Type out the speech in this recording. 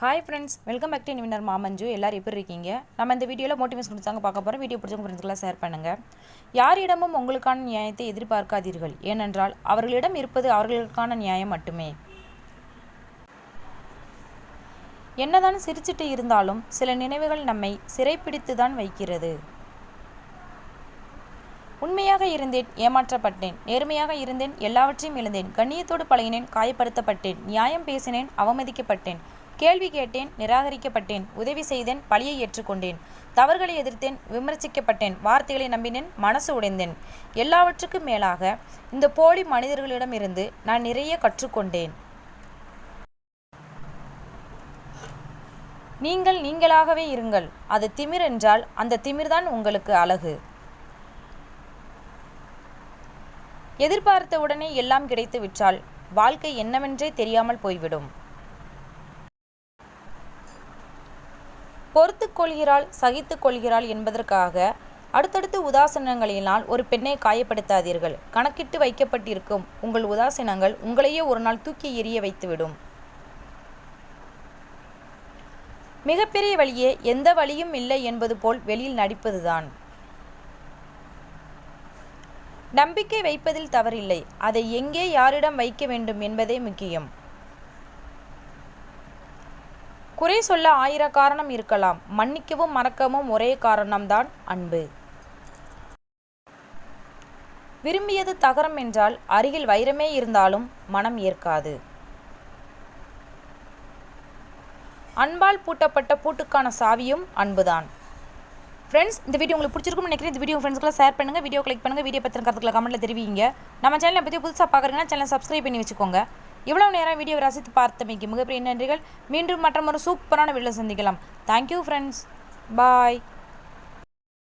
Hi friends welcome back to நிவினர் மாமஞ்சு எல்லாரும் எப்படி இருக்கீங்க? நம்ம இந்த வீடியோவில் மோட்டிவேஷன் கொடுத்தாங்க பார்க்க போகிறோம் வீடியோ பிடிச்சவங்க ஃப்ரெண்ட்ஸ்க்கெல்லாம் ஷேர் பண்ணுங்கள் யாரிடமும் உங்களுக்கான நியாயத்தை எதிர்பார்க்காதீர்கள். ஏனென்றால் அவர்களிடம் இருப்பது அவர்களுக்கான நியாயம் மட்டுமே. என்னதான் சிரிச்சிட்டு இருந்தாலும் சில நினைவுகள் நம்மை சிறைப்பிடித்து தான் வைக்கிறது. உண்மையாக இருந்தேன் ஏமாற்றப்பட்டேன். நேர்மையாக இருந்தேன் எல்லாவற்றையும் இழந்தேன். கண்ணியத்தோடு பழகினேன் காயப்படுத்தப்பட்டேன். நியாயம் பேசினேன் அவமதிக்கப்பட்டேன். கேள்வி கேட்டேன் நிராகரிக்கப்பட்டேன் உதவி செய்தேன் பழியை ஏற்றுக்கொண்டேன். தவறுகளை எதிர்த்தேன் விமர்சிக்கப்பட்டேன் வார்த்தைகளை நம்பினேன் மனசு உடைந்தேன். எல்லாவற்றுக்கும் மேலாக இந்த போலி மனிதர்களிடமிருந்து நான் நிறைய கற்றுக்கொண்டேன். நீங்கள் நீங்களாகவே இருங்கள். அது திமிர் என்றால் அந்த திமிர்தான் உங்களுக்கு அழகு. எதிர்பார்த்த உடனே எல்லாம் கிடைத்து விட்டால் வாழ்க்கை என்னவென்றே தெரியாமல் போய்விடும். பொறுத்து கொள்கிறாள் சகித்து கொள்கிறாள் என்பதற்காக அடுத்தடுத்து உதாசனங்களினால் ஒரு பெண்ணை காயப்படுத்தாதீர்கள். கணக்கிட்டு வைக்கப்பட்டிருக்கும் உங்கள் உதாசீனங்கள் உங்களையே ஒரு நாள் தூக்கி எறிய வைத்துவிடும். மிகப்பெரிய வழியே எந்த வழியும் இல்லை என்பது போல் வெளியில் நடிப்பதுதான். நம்பிக்கை வைப்பதில் தவறில்லை. அதை எங்கே யாரிடம் வைக்க வேண்டும் என்பதே முக்கியம். குறை சொல்ல ஆயிர காரணம் இருக்கலாம். மன்னிக்கவும் மறக்கவும் ஒரே காரணம்தான் அன்பு. விரும்பியது தகரம் என்றால் அருகில் வைரமே இருந்தாலும் மனம் ஏற்காது. அன்பால் பூட்டப்பட்ட பூட்டுக்கான சாவியும் அன்புதான். ஃப்ரெண்ட்ஸ் இந்த வீடியோ உங்களுக்கு பிடிச்சிருக்கும்னு நினைக்கிறேன். இந்த வீடியோ ஃப்ரெண்ட்ஸ்க்குலாம் ஷேர் பண்ணுங்கள் வீடியோ கிளிக் பண்ணுங்கள் வீடியோ பற்றின கருத்துக்களை கமெண்ட்டில் தெரிவிங்க. நம்ம சேனலை பற்றி புதுசாக பார்க்குறீங்கன்னா சேனல் சப்ஸ்கிரைப் பண்ணி வச்சுக்கோங்க. இவ்வளோ நேரம் வீடியோ ரசித்து பார்த்தமைக்கு மிகப்பெரிய நன்றிகள். மீண்டும் மற்றொரு சூப்பரான வீடியோ சந்திக்கலாம். Thank you friends bye